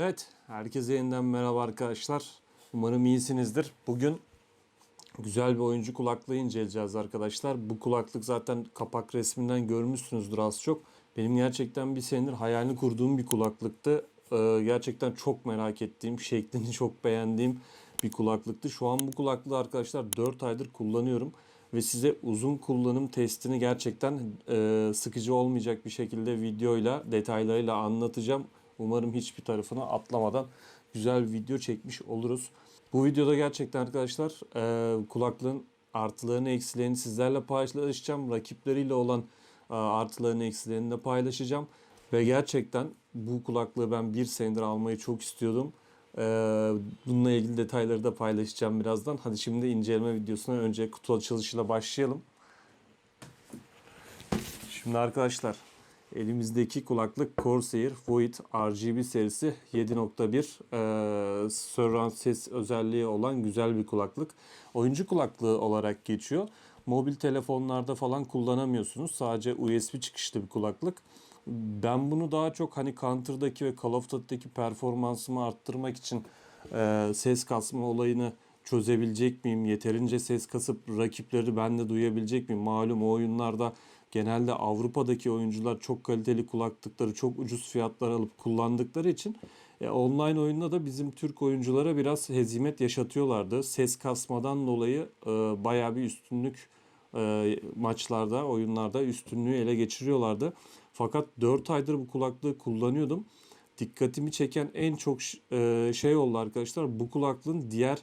Evet, herkese yeniden merhaba arkadaşlar. Umarım iyisinizdir. Bugün güzel bir oyuncu kulaklığı inceleyeceğiz arkadaşlar. Bu kulaklık zaten kapak resminden görmüşsünüzdür az çok. Benim gerçekten bir senedir hayalini kurduğum bir kulaklıktı. Ee, gerçekten çok merak ettiğim, şeklini çok beğendiğim bir kulaklıktı. Şu an bu kulaklığı arkadaşlar 4 aydır kullanıyorum. Ve size uzun kullanım testini gerçekten e, sıkıcı olmayacak bir şekilde videoyla, detaylarıyla anlatacağım. Umarım hiçbir tarafını atlamadan güzel bir video çekmiş oluruz. Bu videoda gerçekten arkadaşlar e, kulaklığın artılarını eksilerini sizlerle paylaşacağım. Rakipleriyle olan e, artılarını eksilerini de paylaşacağım. Ve gerçekten bu kulaklığı ben bir senedir almayı çok istiyordum. E, bununla ilgili detayları da paylaşacağım birazdan. Hadi şimdi inceleme videosuna önce kutu açılışıyla başlayalım. Şimdi arkadaşlar elimizdeki kulaklık Corsair Void RGB serisi 7.1 e, surround ses özelliği olan güzel bir kulaklık. Oyuncu kulaklığı olarak geçiyor. Mobil telefonlarda falan kullanamıyorsunuz. Sadece USB çıkışlı bir kulaklık. Ben bunu daha çok hani Counter'daki ve Call of Duty'deki performansımı arttırmak için e, ses kasma olayını çözebilecek miyim? Yeterince ses kasıp rakipleri ben de duyabilecek miyim? Malum o oyunlarda genelde Avrupa'daki oyuncular çok kaliteli kulaklıkları çok ucuz fiyatlar alıp kullandıkları için e, online oyunda da bizim Türk oyunculara biraz hezimet yaşatıyorlardı. Ses kasmadan dolayı e, bayağı bir üstünlük e, maçlarda, oyunlarda üstünlüğü ele geçiriyorlardı. Fakat 4 aydır bu kulaklığı kullanıyordum. Dikkatimi çeken en çok e, şey oldu arkadaşlar. Bu kulaklığın diğer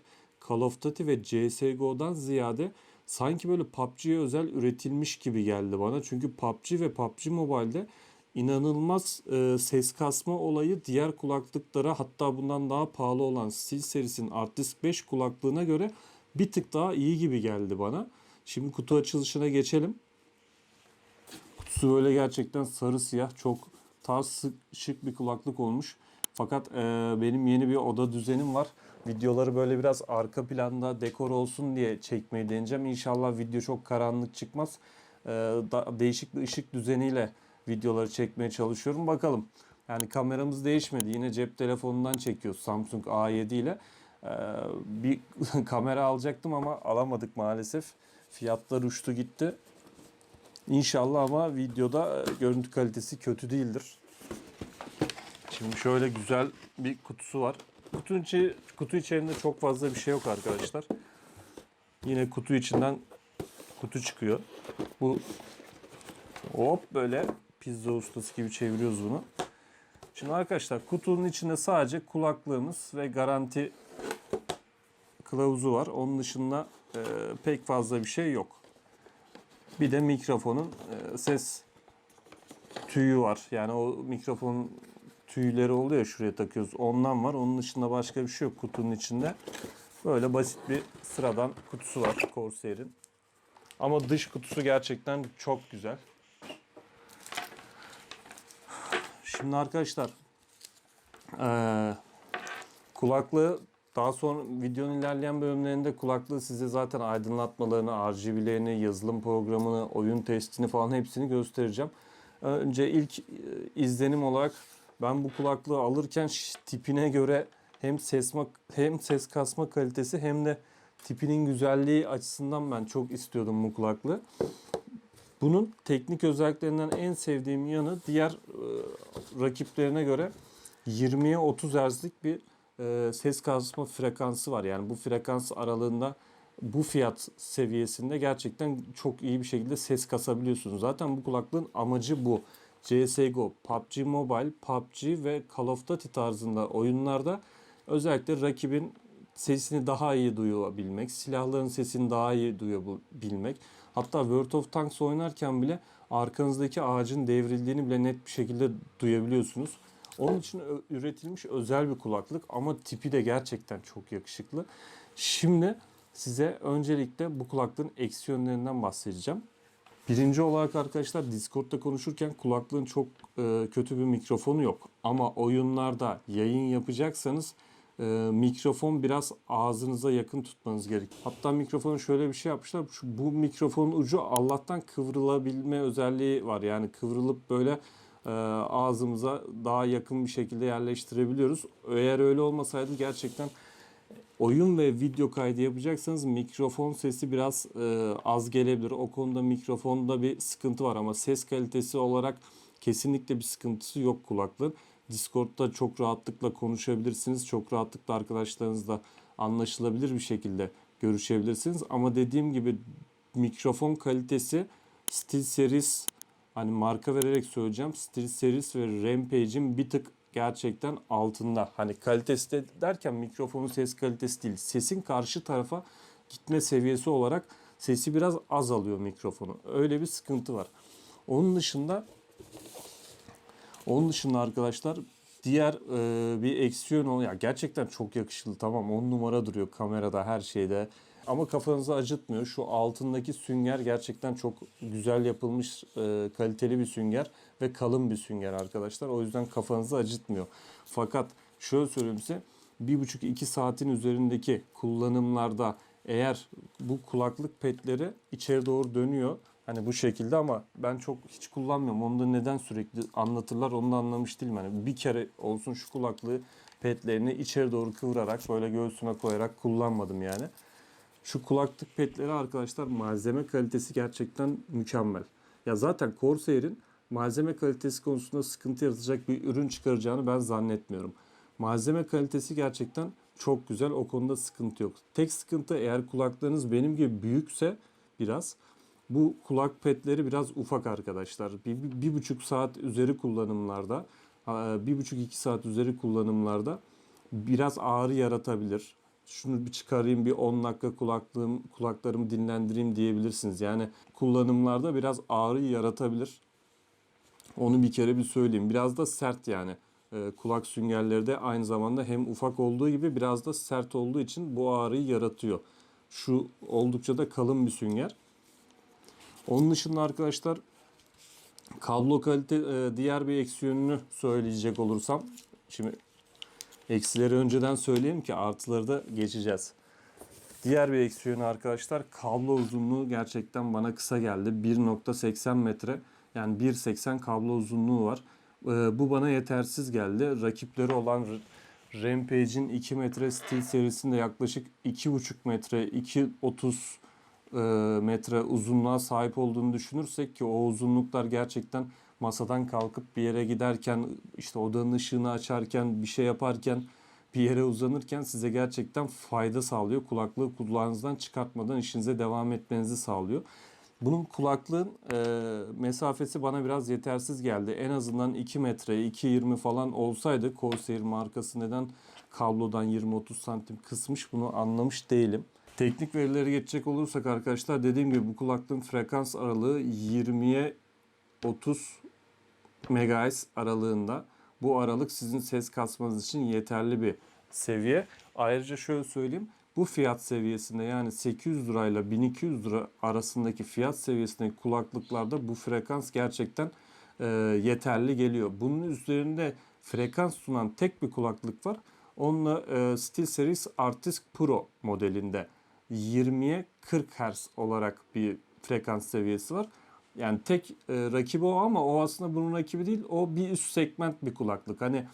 Call of Duty ve CSGO'dan ziyade sanki böyle PUBG'ye özel üretilmiş gibi geldi bana. Çünkü PUBG ve PUBG Mobile'de inanılmaz e, ses kasma olayı diğer kulaklıklara hatta bundan daha pahalı olan Steel serisinin Artist 5 kulaklığına göre bir tık daha iyi gibi geldi bana. Şimdi kutu açılışına geçelim. Kutusu böyle gerçekten sarı siyah çok tarz şık bir kulaklık olmuş. Fakat e, benim yeni bir oda düzenim var. Videoları böyle biraz arka planda dekor olsun diye çekmeyi deneyeceğim. İnşallah video çok karanlık çıkmaz. E, da, değişik bir ışık düzeniyle videoları çekmeye çalışıyorum. Bakalım. Yani kameramız değişmedi. Yine cep telefonundan çekiyoruz Samsung A7 ile. E, bir kamera alacaktım ama alamadık maalesef. Fiyatlar uçtu gitti. İnşallah ama videoda görüntü kalitesi kötü değildir. Şimdi şöyle güzel bir kutusu var. Kutunun içi, kutu içerisinde çok fazla bir şey yok arkadaşlar. Yine kutu içinden kutu çıkıyor. Bu hop böyle pizza ustası gibi çeviriyoruz bunu. Şimdi arkadaşlar kutunun içinde sadece kulaklığımız ve garanti kılavuzu var. Onun dışında e, pek fazla bir şey yok. Bir de mikrofonun e, ses tüyü var. Yani o mikrofonun tüyleri oluyor ya şuraya takıyoruz. Ondan var. Onun dışında başka bir şey yok kutunun içinde. Böyle basit bir sıradan kutusu var Corsair'in. Ama dış kutusu gerçekten çok güzel. Şimdi arkadaşlar eee, kulaklığı daha sonra videonun ilerleyen bölümlerinde kulaklığı size zaten aydınlatmalarını, RGB'lerini, yazılım programını, oyun testini falan hepsini göstereceğim. Önce ilk izlenim olarak ben bu kulaklığı alırken tipine göre hem ses hem ses kasma kalitesi hem de tipinin güzelliği açısından ben çok istiyordum bu kulaklığı. Bunun teknik özelliklerinden en sevdiğim yanı diğer e, rakiplerine göre 20'ye 30 Hz'lik bir e, ses kasma frekansı var. Yani bu frekans aralığında bu fiyat seviyesinde gerçekten çok iyi bir şekilde ses kasabiliyorsunuz. Zaten bu kulaklığın amacı bu. CSGO, PUBG Mobile, PUBG ve Call of Duty tarzında oyunlarda özellikle rakibin sesini daha iyi duyabilmek, silahların sesini daha iyi duyabilmek. Hatta World of Tanks oynarken bile arkanızdaki ağacın devrildiğini bile net bir şekilde duyabiliyorsunuz. Onun için üretilmiş özel bir kulaklık ama tipi de gerçekten çok yakışıklı. Şimdi size öncelikle bu kulaklığın eksi yönlerinden bahsedeceğim. Birinci olarak arkadaşlar Discord'da konuşurken kulaklığın çok e, kötü bir mikrofonu yok. Ama oyunlarda yayın yapacaksanız e, mikrofon biraz ağzınıza yakın tutmanız gerek. Hatta mikrofonu şöyle bir şey yapmışlar. Şu, bu mikrofonun ucu Allah'tan kıvrılabilme özelliği var. Yani kıvrılıp böyle e, ağzımıza daha yakın bir şekilde yerleştirebiliyoruz. Eğer öyle olmasaydı gerçekten oyun ve video kaydı yapacaksanız mikrofon sesi biraz e, az gelebilir. O konuda mikrofonda bir sıkıntı var ama ses kalitesi olarak kesinlikle bir sıkıntısı yok kulaklığın. Discord'da çok rahatlıkla konuşabilirsiniz. Çok rahatlıkla arkadaşlarınızla anlaşılabilir bir şekilde görüşebilirsiniz. Ama dediğim gibi mikrofon kalitesi SteelSeries hani marka vererek söyleyeceğim. SteelSeries ve Rampage'in bir tık gerçekten altında. Hani kalitesi de derken mikrofonun ses kalitesi değil. Sesin karşı tarafa gitme seviyesi olarak sesi biraz az alıyor mikrofonu. Öyle bir sıkıntı var. Onun dışında onun dışında arkadaşlar diğer e, bir eksi yönü ya gerçekten çok yakışıklı tamam 10 numara duruyor kamerada her şeyde ama kafanızı acıtmıyor. Şu altındaki sünger gerçekten çok güzel yapılmış e, kaliteli bir sünger ve kalın bir sünger arkadaşlar. O yüzden kafanızı acıtmıyor. Fakat şöyle söyleyeyim size 1,5-2 saatin üzerindeki kullanımlarda eğer bu kulaklık petleri içeri doğru dönüyor Hani bu şekilde ama ben çok hiç kullanmıyorum. Onu da neden sürekli anlatırlar onu da anlamış değilim. Hani bir kere olsun şu kulaklığı petlerini içeri doğru kıvırarak böyle göğsüme koyarak kullanmadım yani. Şu kulaklık petleri arkadaşlar malzeme kalitesi gerçekten mükemmel. Ya zaten Corsair'in malzeme kalitesi konusunda sıkıntı yaratacak bir ürün çıkaracağını ben zannetmiyorum. Malzeme kalitesi gerçekten çok güzel. O konuda sıkıntı yok. Tek sıkıntı eğer kulaklarınız benim gibi büyükse biraz bu kulak petleri biraz ufak arkadaşlar. Bir, bir, bir buçuk saat üzeri kullanımlarda, bir buçuk iki saat üzeri kullanımlarda biraz ağrı yaratabilir. Şunu bir çıkarayım bir 10 dakika kulaklığım, kulaklarımı dinlendireyim diyebilirsiniz. Yani kullanımlarda biraz ağrı yaratabilir. Onu bir kere bir söyleyeyim. Biraz da sert yani. Ee, kulak süngerleri de aynı zamanda hem ufak olduğu gibi biraz da sert olduğu için bu ağrıyı yaratıyor. Şu oldukça da kalın bir sünger. Onun dışında arkadaşlar kablo kalite e, diğer bir eksi yönünü söyleyecek olursam şimdi eksileri önceden söyleyeyim ki artıları da geçeceğiz. Diğer bir eksi yönü arkadaşlar kablo uzunluğu gerçekten bana kısa geldi. 1.80 metre yani 1.80 kablo uzunluğu var. E, bu bana yetersiz geldi. Rakipleri olan Rampage'in 2 metre Steel serisinde yaklaşık 2.5 metre 2.30 e, metre uzunluğa sahip olduğunu düşünürsek ki o uzunluklar gerçekten masadan kalkıp bir yere giderken işte odanın ışığını açarken bir şey yaparken bir yere uzanırken size gerçekten fayda sağlıyor. Kulaklığı kulağınızdan çıkartmadan işinize devam etmenizi sağlıyor. Bunun kulaklığın e, mesafesi bana biraz yetersiz geldi. En azından 2 metre, 2.20 falan olsaydı Corsair markası neden kablodan 20-30 santim kısmış bunu anlamış değilim. Teknik verilere geçecek olursak arkadaşlar dediğim gibi bu kulaklığın frekans aralığı 20'ye 30 MHz aralığında. Bu aralık sizin ses kasmanız için yeterli bir seviye. Ayrıca şöyle söyleyeyim. Bu fiyat seviyesinde yani 800 lirayla 1200 lira arasındaki fiyat seviyesindeki kulaklıklarda bu frekans gerçekten e, yeterli geliyor. Bunun üzerinde frekans sunan tek bir kulaklık var. Onunla e, SteelSeries Artist Pro modelinde 20'ye 40 Hz olarak bir frekans seviyesi var. Yani tek e, rakibi o ama o aslında bunun rakibi değil. O bir üst segment bir kulaklık. Hani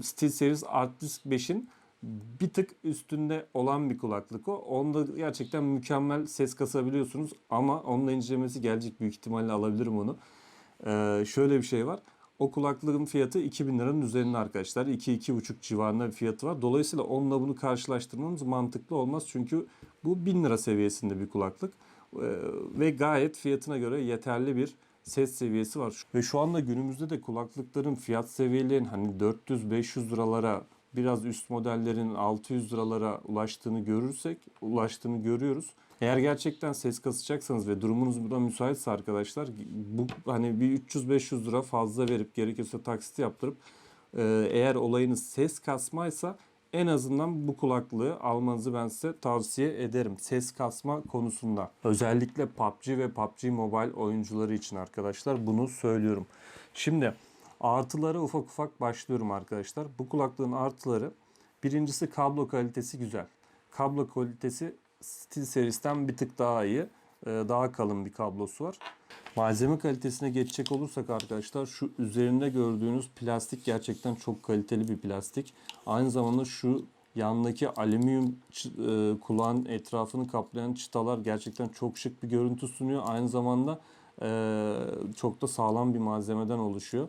SteelSeries Artist 5'in bir tık üstünde olan bir kulaklık o. Onda gerçekten mükemmel ses kasabiliyorsunuz ama onunla incelemesi gelecek büyük ihtimalle alabilirim onu. Ee, şöyle bir şey var. O kulaklığın fiyatı 2000 liranın üzerinde arkadaşlar. 2-2,5 civarında bir fiyatı var. Dolayısıyla onunla bunu karşılaştırmamız mantıklı olmaz. Çünkü bu 1000 lira seviyesinde bir kulaklık. Ee, ve gayet fiyatına göre yeterli bir ses seviyesi var. Ve şu anda günümüzde de kulaklıkların fiyat seviyelerinin hani 400-500 liralara biraz üst modellerin 600 liralara ulaştığını görürsek, ulaştığını görüyoruz. Eğer gerçekten ses kasacaksanız ve durumunuz buna müsaitse arkadaşlar bu hani bir 300-500 lira fazla verip gerekirse taksit yaptırıp e, eğer olayınız ses kasmaysa en azından bu kulaklığı almanızı ben size tavsiye ederim. Ses kasma konusunda. Özellikle PUBG ve PUBG Mobile oyuncuları için arkadaşlar bunu söylüyorum. Şimdi artıları ufak ufak başlıyorum arkadaşlar. Bu kulaklığın artıları birincisi kablo kalitesi güzel. Kablo kalitesi Steel serisinden bir tık daha iyi. e, daha kalın bir kablosu var. Malzeme kalitesine geçecek olursak arkadaşlar şu üzerinde gördüğünüz plastik gerçekten çok kaliteli bir plastik. Aynı zamanda şu yandaki alüminyum e, kulağın etrafını kaplayan çıtalar gerçekten çok şık bir görüntü sunuyor. Aynı zamanda e, çok da sağlam bir malzemeden oluşuyor.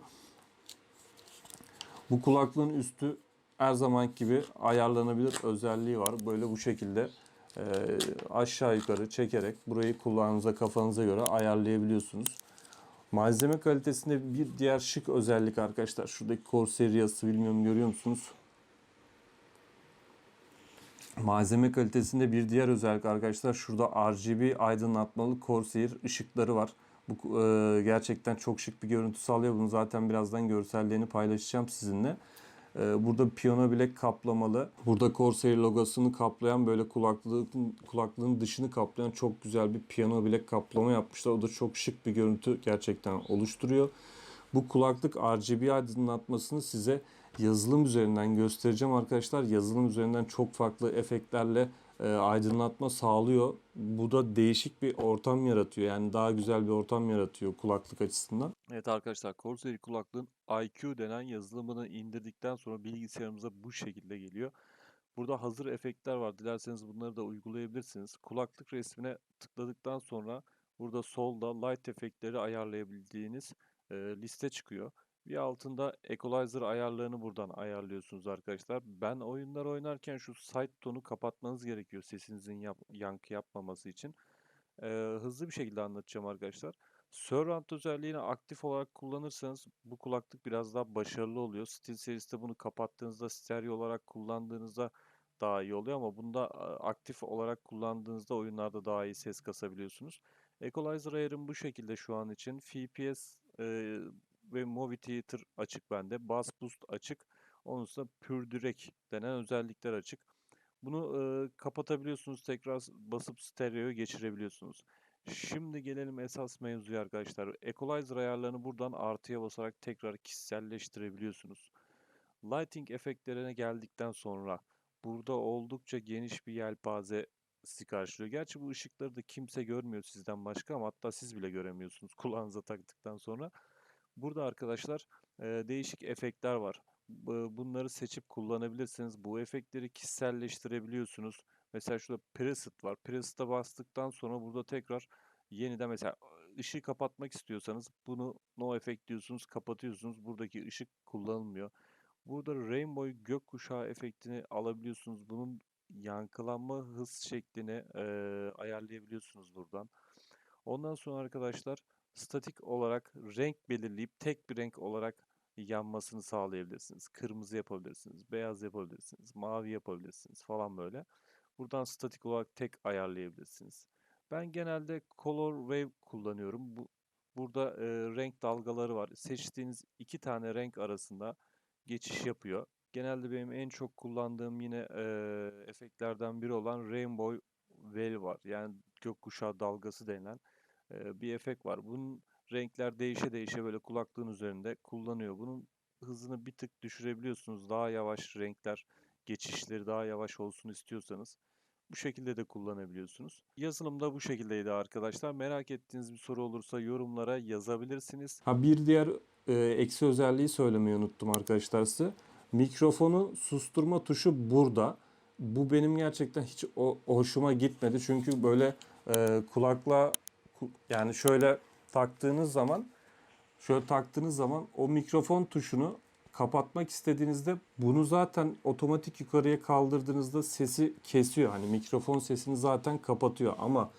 Bu kulaklığın üstü her zaman gibi ayarlanabilir özelliği var. Böyle bu şekilde e, aşağı yukarı çekerek burayı kulağınıza kafanıza göre ayarlayabiliyorsunuz. Malzeme kalitesinde bir diğer şık özellik arkadaşlar. Şuradaki Corsair yazısı bilmiyorum görüyor musunuz? Malzeme kalitesinde bir diğer özellik arkadaşlar. Şurada RGB aydınlatmalı Corsair ışıkları var. Bu e, gerçekten çok şık bir görüntü sağlıyor. Bunu zaten birazdan görsellerini paylaşacağım sizinle. E, burada piyano bilek kaplamalı. Burada Corsair logosunu kaplayan böyle kulaklığın kulaklığın dışını kaplayan çok güzel bir piyano bilek kaplama yapmışlar. O da çok şık bir görüntü gerçekten oluşturuyor. Bu kulaklık RGB aydınlatmasını size yazılım üzerinden göstereceğim arkadaşlar. Yazılım üzerinden çok farklı efektlerle e, aydınlatma sağlıyor. Bu da değişik bir ortam yaratıyor. Yani daha güzel bir ortam yaratıyor kulaklık açısından. Evet arkadaşlar Corsair kulaklığın IQ denen yazılımını indirdikten sonra bilgisayarımıza bu şekilde geliyor. Burada hazır efektler var. Dilerseniz bunları da uygulayabilirsiniz. Kulaklık resmine tıkladıktan sonra burada solda light efektleri ayarlayabildiğiniz e, liste çıkıyor. Bir altında equalizer ayarlarını buradan ayarlıyorsunuz arkadaşlar. Ben oyunlar oynarken şu side tonu kapatmanız gerekiyor sesinizin yap- yankı yapmaması için. Ee, hızlı bir şekilde anlatacağım arkadaşlar. Surround özelliğini aktif olarak kullanırsanız bu kulaklık biraz daha başarılı oluyor. Steel serisinde bunu kapattığınızda stereo olarak kullandığınızda daha iyi oluyor ama bunda aktif olarak kullandığınızda oyunlarda daha iyi ses kasabiliyorsunuz. Equalizer ayarım bu şekilde şu an için. FPS e, ve Movie Theater açık bende. Bass Boost açık. Onun dışında Pure Direct denen özellikler açık. Bunu e, kapatabiliyorsunuz. Tekrar basıp stereoya geçirebiliyorsunuz. Şimdi gelelim esas mevzuya arkadaşlar. Equalizer ayarlarını buradan artıya basarak tekrar kişiselleştirebiliyorsunuz. Lighting efektlerine geldikten sonra burada oldukça geniş bir yelpaze sizi karşılıyor. Gerçi bu ışıkları da kimse görmüyor sizden başka ama hatta siz bile göremiyorsunuz kulağınıza taktıktan sonra. Burada arkadaşlar e, değişik efektler var. Bu- Bunları seçip kullanabilirsiniz. Bu efektleri kişiselleştirebiliyorsunuz. Mesela şurada preset var. Preset'e bastıktan sonra burada tekrar yeniden mesela ışığı kapatmak istiyorsanız bunu no effect diyorsunuz, kapatıyorsunuz. Buradaki ışık kullanılmıyor. Burada rainbow gökkuşağı efektini alabiliyorsunuz. Bunun yankılanma hız şeklini e, ayarlayabiliyorsunuz buradan. Ondan sonra arkadaşlar statik olarak renk belirleyip tek bir renk olarak yanmasını sağlayabilirsiniz. Kırmızı yapabilirsiniz, beyaz yapabilirsiniz, mavi yapabilirsiniz falan böyle. Buradan statik olarak tek ayarlayabilirsiniz. Ben genelde Color Wave kullanıyorum. Bu, burada e, renk dalgaları var. Seçtiğiniz iki tane renk arasında geçiş yapıyor. Genelde benim en çok kullandığım yine e, efektlerden biri olan Rainbow Wave var. Yani gökkuşağı dalgası denilen bir efekt var. Bunun renkler değişe değişe böyle kulaklığın üzerinde kullanıyor. Bunun hızını bir tık düşürebiliyorsunuz. Daha yavaş renkler geçişleri daha yavaş olsun istiyorsanız bu şekilde de kullanabiliyorsunuz. Yazılım da bu şekildeydi arkadaşlar. Merak ettiğiniz bir soru olursa yorumlara yazabilirsiniz. Ha bir diğer e, eksi özelliği söylemeyi unuttum arkadaşlar size. Mikrofonu susturma tuşu burada. Bu benim gerçekten hiç o, hoşuma gitmedi. Çünkü böyle e, kulakla ku- yani şöyle taktığınız zaman şöyle taktığınız zaman o mikrofon tuşunu kapatmak istediğinizde bunu zaten otomatik yukarıya kaldırdığınızda sesi kesiyor. Hani mikrofon sesini zaten kapatıyor ama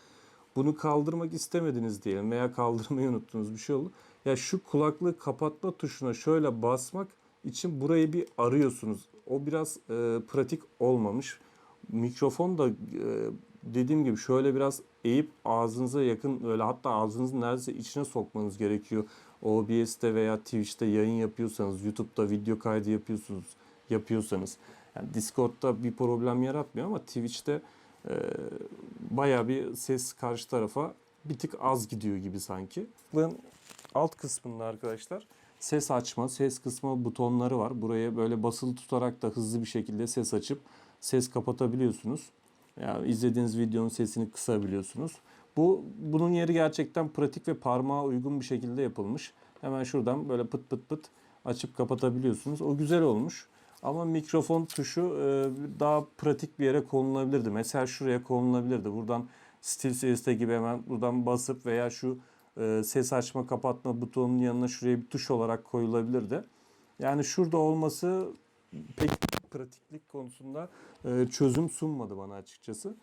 bunu kaldırmak istemediniz diyelim veya kaldırmayı unuttunuz bir şey oldu. Ya şu kulaklığı kapatma tuşuna şöyle basmak için burayı bir arıyorsunuz. O biraz e, pratik olmamış. Mikrofon da e, dediğim gibi şöyle biraz eğip ağzınıza yakın böyle hatta ağzınızın neredeyse içine sokmanız gerekiyor. OBS'te veya Twitch'te yayın yapıyorsanız, YouTube'da video kaydı yapıyorsunuz, yapıyorsanız. Yani Discord'da bir problem yaratmıyor ama Twitch'te e, bayağı bir ses karşı tarafa bir tık az gidiyor gibi sanki. Alt kısmında arkadaşlar ses açma, ses kısma butonları var. Buraya böyle basılı tutarak da hızlı bir şekilde ses açıp ses kapatabiliyorsunuz. Yani izlediğiniz videonun sesini kısabiliyorsunuz. Bu bunun yeri gerçekten pratik ve parmağa uygun bir şekilde yapılmış. Hemen şuradan böyle pıt pıt pıt açıp kapatabiliyorsunuz. O güzel olmuş. Ama mikrofon tuşu e, daha pratik bir yere konulabilirdi. Mesela şuraya konulabilirdi. Buradan SteelSeries'te gibi hemen buradan basıp veya şu e, ses açma kapatma butonunun yanına şuraya bir tuş olarak koyulabilirdi. Yani şurada olması pek pratiklik konusunda e, çözüm sunmadı bana açıkçası.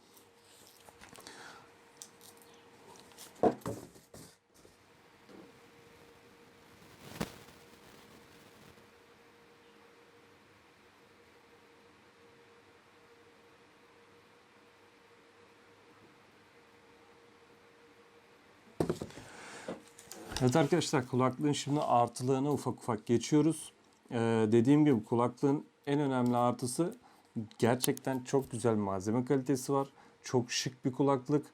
Evet arkadaşlar kulaklığın şimdi artılarına ufak ufak geçiyoruz. Ee, dediğim gibi kulaklığın en önemli artısı gerçekten çok güzel malzeme kalitesi var. Çok şık bir kulaklık.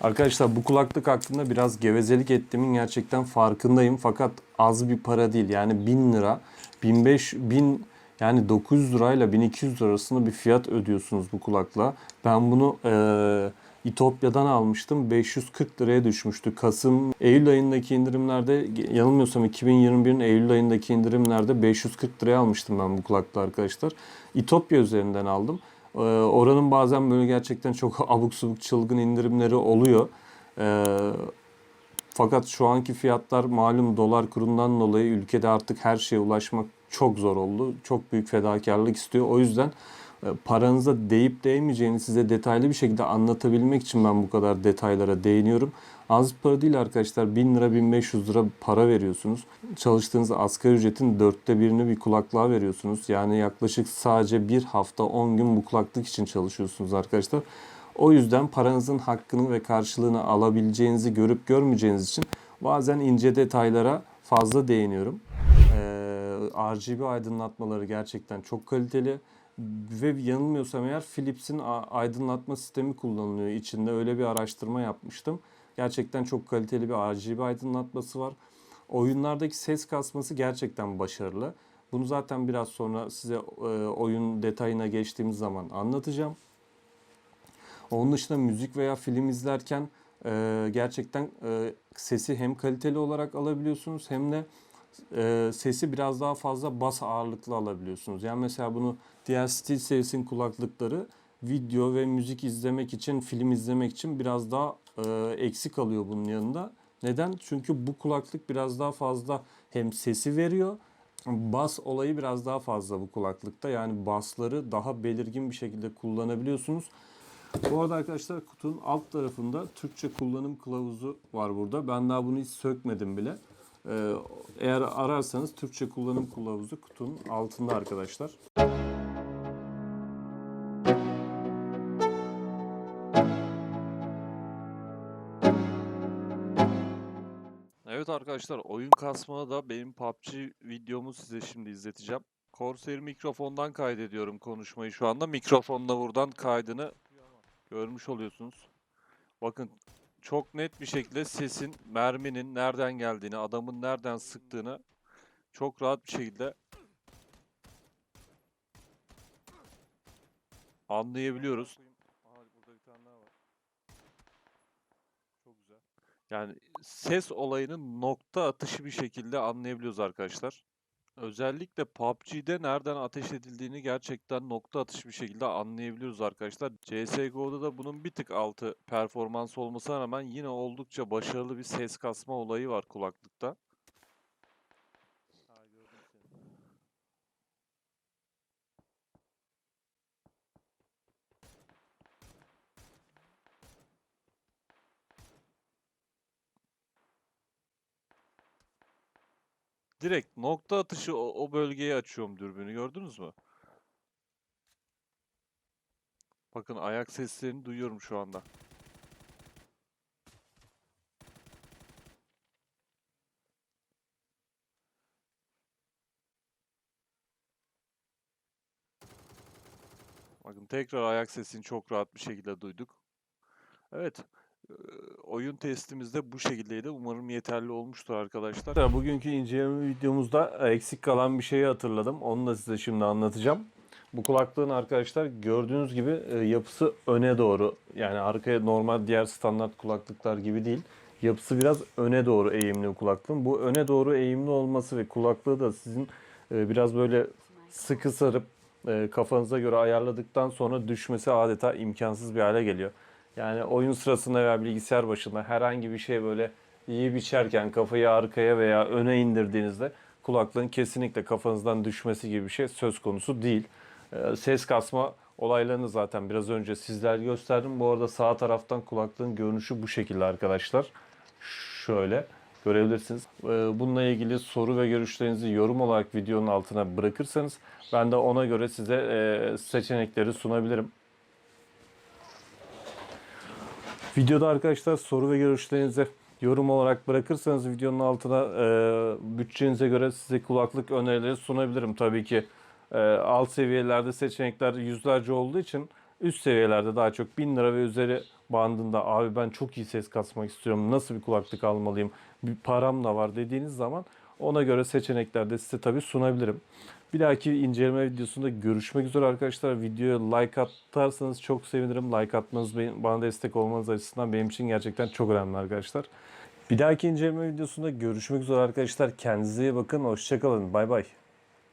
Arkadaşlar bu kulaklık hakkında biraz gevezelik ettiğimin gerçekten farkındayım. Fakat az bir para değil. Yani 1000 lira, 1500, 1000 yani 900 lirayla 1200 lira arasında bir fiyat ödüyorsunuz bu kulaklığa. Ben bunu eee İtopya'dan almıştım. 540 liraya düşmüştü. Kasım, Eylül ayındaki indirimlerde yanılmıyorsam 2021'in Eylül ayındaki indirimlerde 540 liraya almıştım ben bu kulaklığı arkadaşlar. İtopya üzerinden aldım. Ee, oranın bazen böyle gerçekten çok abuk subuk çılgın indirimleri oluyor. Ee, fakat şu anki fiyatlar malum dolar kurundan dolayı ülkede artık her şeye ulaşmak çok zor oldu. Çok büyük fedakarlık istiyor. O yüzden paranıza değip değmeyeceğini size detaylı bir şekilde anlatabilmek için ben bu kadar detaylara değiniyorum. Az para değil arkadaşlar. 1000 lira 1500 lira para veriyorsunuz. Çalıştığınız asgari ücretin dörtte birini bir kulaklığa veriyorsunuz. Yani yaklaşık sadece bir hafta 10 gün bu kulaklık için çalışıyorsunuz arkadaşlar. O yüzden paranızın hakkını ve karşılığını alabileceğinizi görüp görmeyeceğiniz için bazen ince detaylara fazla değiniyorum. Ee, RGB aydınlatmaları gerçekten çok kaliteli ve yanılmıyorsam eğer Philips'in aydınlatma sistemi kullanılıyor içinde. Öyle bir araştırma yapmıştım. Gerçekten çok kaliteli bir RGB aydınlatması var. Oyunlardaki ses kasması gerçekten başarılı. Bunu zaten biraz sonra size e, oyun detayına geçtiğimiz zaman anlatacağım. Onun dışında müzik veya film izlerken e, gerçekten e, sesi hem kaliteli olarak alabiliyorsunuz hem de e, sesi biraz daha fazla bas ağırlıklı alabiliyorsunuz. Yani mesela bunu diğer Steel Series'in kulaklıkları video ve müzik izlemek için, film izlemek için biraz daha e, eksik alıyor bunun yanında. Neden? Çünkü bu kulaklık biraz daha fazla hem sesi veriyor, bas olayı biraz daha fazla bu kulaklıkta. Yani basları daha belirgin bir şekilde kullanabiliyorsunuz. Bu arada arkadaşlar kutunun alt tarafında Türkçe kullanım kılavuzu var burada. Ben daha bunu hiç sökmedim bile. Ee, eğer ararsanız Türkçe kullanım kılavuzu kutunun altında arkadaşlar. Evet arkadaşlar oyun kasmada da benim PUBG videomu size şimdi izleteceğim. Corsair mikrofondan kaydediyorum konuşmayı şu anda. Mikrofonla buradan kaydını görmüş oluyorsunuz. Bakın çok net bir şekilde sesin, merminin nereden geldiğini, adamın nereden sıktığını çok rahat bir şekilde anlayabiliyoruz. Yani ses olayını nokta atışı bir şekilde anlayabiliyoruz arkadaşlar. Özellikle PUBG'de nereden ateş edildiğini gerçekten nokta atışı bir şekilde anlayabiliyoruz arkadaşlar. CSGO'da da bunun bir tık altı performans olmasına rağmen yine oldukça başarılı bir ses kasma olayı var kulaklıkta. Direkt nokta atışı o, o bölgeye açıyorum dürbünü gördünüz mü? Bakın ayak seslerini duyuyorum şu anda. Bakın tekrar ayak sesini çok rahat bir şekilde duyduk. Evet. Oyun testimiz de bu şekildeydi. Umarım yeterli olmuştur arkadaşlar. Bugünkü inceleme videomuzda eksik kalan bir şeyi hatırladım. Onu da size şimdi anlatacağım. Bu kulaklığın arkadaşlar gördüğünüz gibi yapısı öne doğru. Yani arkaya normal diğer standart kulaklıklar gibi değil. Yapısı biraz öne doğru eğimli kulaklığın. Bu öne doğru eğimli olması ve kulaklığı da sizin biraz böyle sıkı sarıp kafanıza göre ayarladıktan sonra düşmesi adeta imkansız bir hale geliyor. Yani oyun sırasında veya bilgisayar başında herhangi bir şey böyle iyi biçerken kafayı arkaya veya öne indirdiğinizde kulaklığın kesinlikle kafanızdan düşmesi gibi bir şey söz konusu değil. Ee, Ses kasma olaylarını zaten biraz önce sizler gösterdim. Bu arada sağ taraftan kulaklığın görünüşü bu şekilde arkadaşlar. Şöyle görebilirsiniz. Ee, Bununla ilgili soru ve görüşlerinizi yorum olarak videonun altına bırakırsanız ben de ona göre size e, seçenekleri sunabilirim. Videoda arkadaşlar soru ve görüşlerinizi yorum olarak bırakırsanız videonun altına e, bütçenize göre size kulaklık önerileri sunabilirim. Tabii ki e, alt seviyelerde seçenekler yüzlerce olduğu için üst seviyelerde daha çok 1000 lira ve üzeri bandında abi ben çok iyi ses kasmak istiyorum nasıl bir kulaklık almalıyım bir param da var dediğiniz zaman ona göre seçenekler de size tabii sunabilirim. Bir dahaki inceleme videosunda görüşmek üzere arkadaşlar. Videoya like atarsanız çok sevinirim. Like atmanız bana destek olmanız açısından benim için gerçekten çok önemli arkadaşlar. Bir dahaki inceleme videosunda görüşmek üzere arkadaşlar. Kendinize iyi bakın. Hoşçakalın. Bay bay.